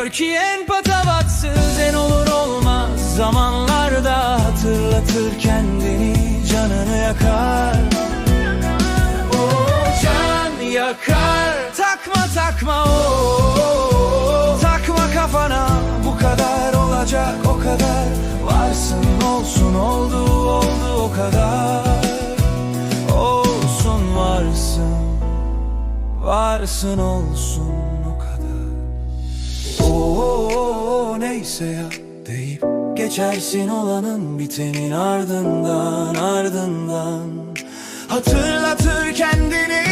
Gör ki en patavatsız en olur olmaz. Zamanlarda hatırlatır kendini Canını yakar. O can yakar. Takma takma o Takma kafana. Bu kadar olacak o kadar. Varsın olsun oldu oldu o kadar. Olsun varsın. Varsın olsun neyse ya deyip Geçersin olanın bitenin ardından ardından. Hatırlatır kendini